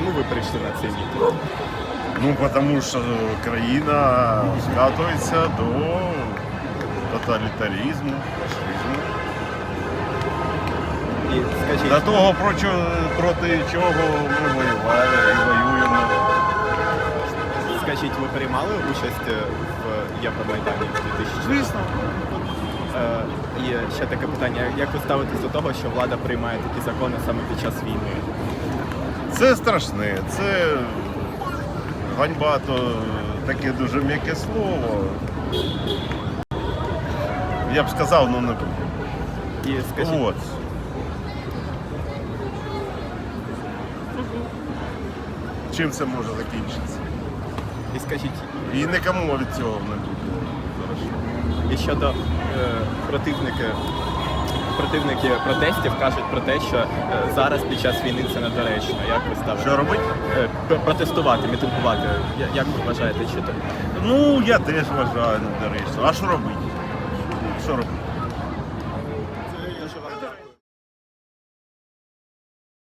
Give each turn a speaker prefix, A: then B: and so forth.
A: чому ви прийшли на цей мітинг?
B: Ну, тому що країна скатується до тоталітаризму, фашизму.
A: І скажіть,
B: До того, про чо- проти чого ми воювали і воюємо.
A: скажіть, ви приймали участь е, в Євромайдані в 2004
B: Звісно.
A: Е, І ще таке питання: як ви ставитесь до того, що влада приймає такі закони саме під час війни?
B: Це страшне, це ганьба, то таке дуже м'яке слово. Я б сказав, ну не буду. От. Чим це може закінчитися?
A: і скажіть,
B: І нікому від цього не буде.
A: і щодо е, противники. Противники протестів кажуть про те, що е, зараз під час війни це недоречно. Як ви ставите?
B: Що робити?
A: Е, Протестувати, мітингувати. Як ви вважаєте, чи то?
B: Ну, я теж вважаю недоречно. А що робити? Що робити?